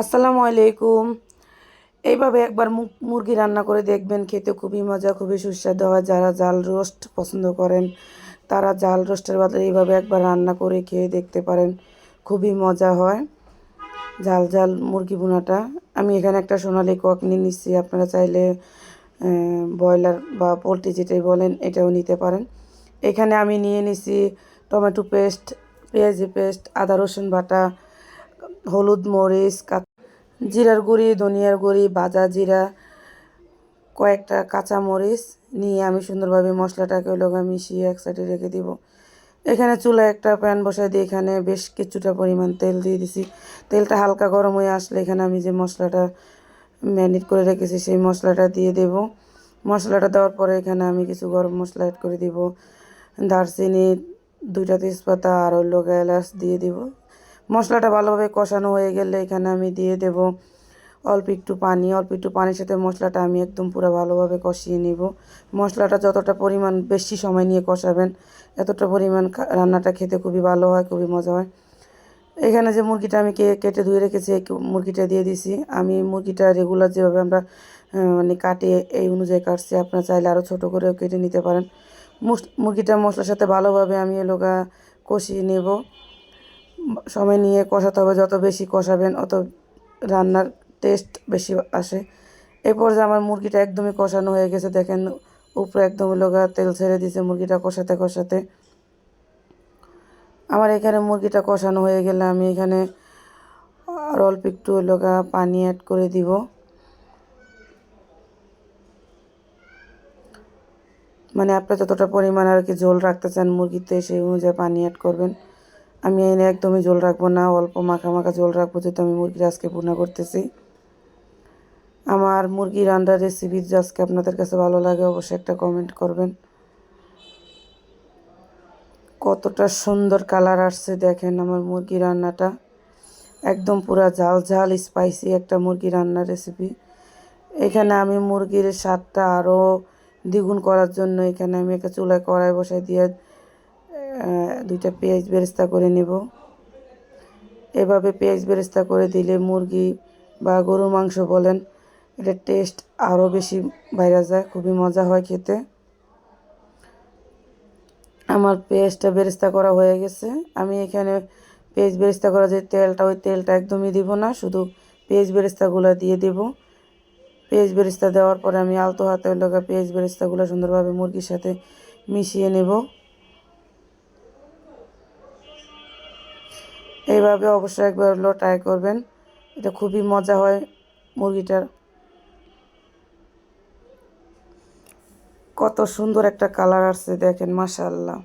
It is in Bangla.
আসসালামু আলাইকুম। এইভাবে একবার মুরগি রান্না করে দেখবেন, খেতে খুবই মজা, খুবই সুস্বাদু হয়। যারা জাল রোস্ট পছন্দ করেন, তারা জাল রোস্টের বদলে এইভাবে একবার রান্না করে খেয়ে দেখতে পারেন। খুবই মজা হয়। ঝাল ঝাল মুরগি বোনাটা আমি এখানে একটা সোনালি কক নিয়ে নিচ্ছি। আপনারা চাইলে ব্রয়লার বা পোলট্রি যেটাই বলেন, এটাও নিতে পারেন। এখানে আমি নিয়ে নিছি টমেটো পেস্ট, পেঁয়াজি পেস্ট, আদা রসুন বাটা, হলুদ মরিচ জিরার গুঁড়ি, ধনিয়ার গুঁড়ি, ভাজা জিরা, কয়েকটা কাঁচা মরিচ নিয়ে আমি সুন্দরভাবে মশলাটাকে লগা মিশিয়ে এক সাইডে রেখে দিব। এখানে চুলায় একটা প্যান বসাই দিয়ে এখানে বেশ কিছুটা পরিমাণ তেল দিয়ে দিছি। তেলটা হালকা গরম হয়ে আসলে এখানে আমি যে মশলাটা ম্যারিনেট করে রেখেছি সেই মশলাটা দিয়ে দেব। মশলাটা দেওয়ার পরে এখানে আমি কিছু গরম মশলা অ্যাড করে দিব। দারচিনি, দুইটা তেজপাতা আর লোক এলাচ দিয়ে দিব। মশলাটা ভালোভাবে কষানো হয়ে গেলে এখানে আমি দিয়ে দেব অল্প একটু পানি, অল্প একটু পানির সাথে মশলাটা আমি একদম পুরো ভালোভাবে কষিয়ে নিব। মশলাটা যতটা পরিমাণ বেশি সময় নিয়ে কষাবেন, এতটা পরিমাণ রান্নাটা খেতে খুবই ভালো হয়, খুবই মজা হয়। এখানে যে মুরগিটা আমি কেটে ধুয়ে রেখেছি মুরগিটা দিয়ে দিছি। আমি মুরগিটা রেগুলার যেভাবে আমরা মানে কাটে, এই অনুযায়ী কাটছি। আপনারা চাইলে আরও ছোটো করেও কেটে নিতে পারেন। মুরগিটা মশলার সাথে ভালোভাবে আমি এলোকা কষিয়ে নেব। সময় নিয়ে কষাতে হবে। যত বেশি কষাবেন, অত রান্নার টেস্ট বেশি আসে। এই পর্যায়ে আমার মুরগিটা একদমই কষানো হয়ে গেছে। দেখেন, উপরে একদম লগা তেল ছেড়ে দিয়েছে মুরগিটা কষাতে কষাতে। আমার এখানে মুরগিটা কষানো হয়ে গেলে আমি এখানে আর অল্প একটু লগা পানি অ্যাড করে দিব। মানে আপনি যতটা পরিমাণ আর কি ঝোল রাখতে চান মুরগিতে, সেই অনুযায়ী পানি অ্যাড করবেন। আমি এনে একদমই জল রাখব না, অল্প মাখা মাখা জল রাখব, যেহেতু আমি মুরগির আজকে ভুনা করতেছি। আমার মুরগি রান্নার রেসিপি আজকে আপনাদের কাছে ভালো লাগে, অবশ্যই একটা কমেন্ট করবেন। কতটা সুন্দর কালার আসছে দেখেন আমার মুরগি রান্নাটা। একদম পুরা ঝাল ঝাল স্পাইসি একটা মুরগি রান্নার রেসিপি এখানে আমি মুরগির স্বাদটা আরও দ্বিগুণ করার জন্য এখানে আমি একটা চুলায় কড়াই বসাই দিয়ে দুইটা পেঁয়াজ বেরেস্তা করে নেব। এভাবে পেঁয়াজ বেরেস্তা করে দিলে মুরগি বা গরুর মাংস বলেন এটার টেস্ট আরও বেশি বাইরে যায়, খুবই মজা হয় খেতে। আমার পেঁয়াজটা বেরেস্তা করা হয়ে গেছে। আমি এখানে পেঁয়াজ বেরেস্তা করা যে তেলটা, ওই তেলটা একদমই দিব না, শুধু পেঁয়াজ বেরেস্তাগুলো দিয়ে দেব। পেঁয়াজ বেরেস্তা দেওয়ার পরে আমি আলতো হাতে লগা পেঁয়াজ বেরেস্তাগুলো সুন্দরভাবে মুরগির সাথে মিশিয়ে নেব। এইভাবে অবশ্যই একবার হলো ট্রাই করবেন। এটা খুবই মজা হয় মুরগিটার। কত সুন্দর একটা কালার আসছে দেখেন, মাশাআল্লাহ।